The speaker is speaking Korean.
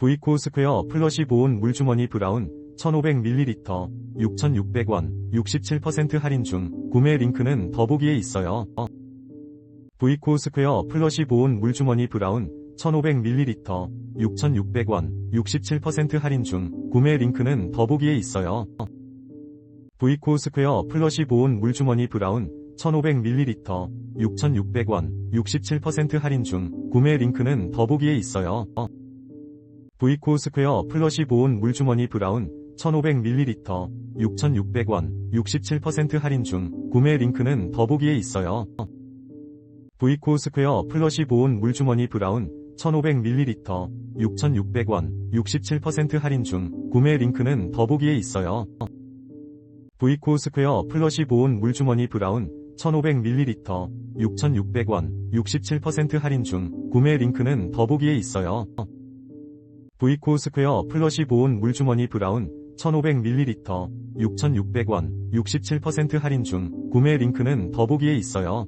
브이코 스퀘어 플러시 보온 물주머니 브라운 1500ml 6,600원 67% 할인 중 구매 링크는 더보기에 있어요. 브이코 스퀘어 플러시 보온 물주머니 브라운 1500ml 6,600원 67% 할인 중 구매 링크는 더보기에 있어요. 브이코 스퀘어 플러시 보온 물주머니 브라운 1500ml 6,600원 67% 할인 중 구매 링크는 더보기에 있어요. 브이코 스퀘어 플러시 보온 물주머니 브라운 1500ml 6,600원 67% 할인 중 구매 링크는 더보기에 있어요. 브이코 스퀘어 플러시 보온 물주머니 브라운 1500ml 6,600원 67% 할인 중 구매 링크는 더보기에 있어요. 브이코 스퀘어 플러시 보온 물주머니 브라운 1500ml 6,600원 67% 할인 중 구매 링크는 더보기에 있어요. 브이코 스퀘어 플러시 보온 물주머니 브라운 1500ml 6,600원 67% 할인 중 구매 링크는 더보기에 있어요.